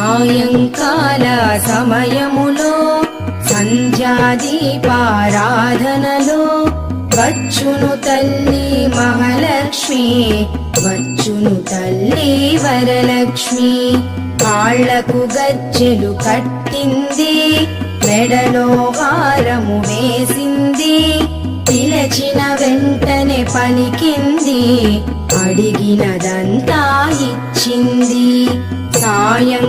సాయంకాల సమయములో సంధ్యాదీపారాధనలో వచ్చును తల్లి మహాలక్ష్మి వచ్చును తల్లి వరలక్ష్మి. కాళ్ళకు గజ్జెలు కట్టింది మెడలో హారము వేసింది పిలచిన వెంటనే పలికింది అడిగినదంతా ఇచ్చింది. సాయం